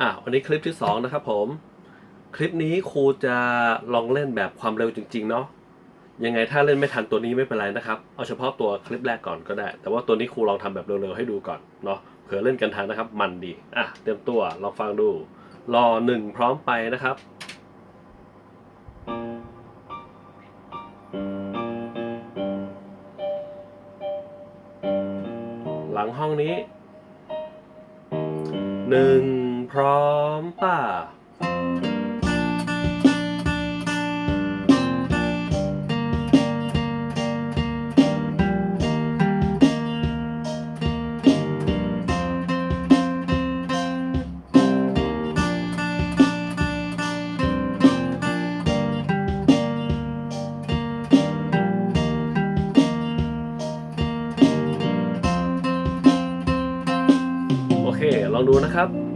อะวันนี้คลิปที่สองนะครับผม คลิปนี้ครูจะลองเล่นแบบความเร็วจริง ๆ เนาะยังไงถ้าเล่นไม่ทันตัวนี้ไม่เป็นไรนะครับ เอาเฉพาะตัวคลิปแรกก่อนก็ได้ แต่ว่าตัวนี้ครูลองทำแบบเร็วๆให้ดูก่อนเนาะเผื่อเล่นกันทันนะครับ มันดีอะเตรียมตัวลองฟังดู รอหนึ่งพร้อมไปนะครับ หลังห้องนี้หนึ่ง พร้อมป่าลองดูนะครับ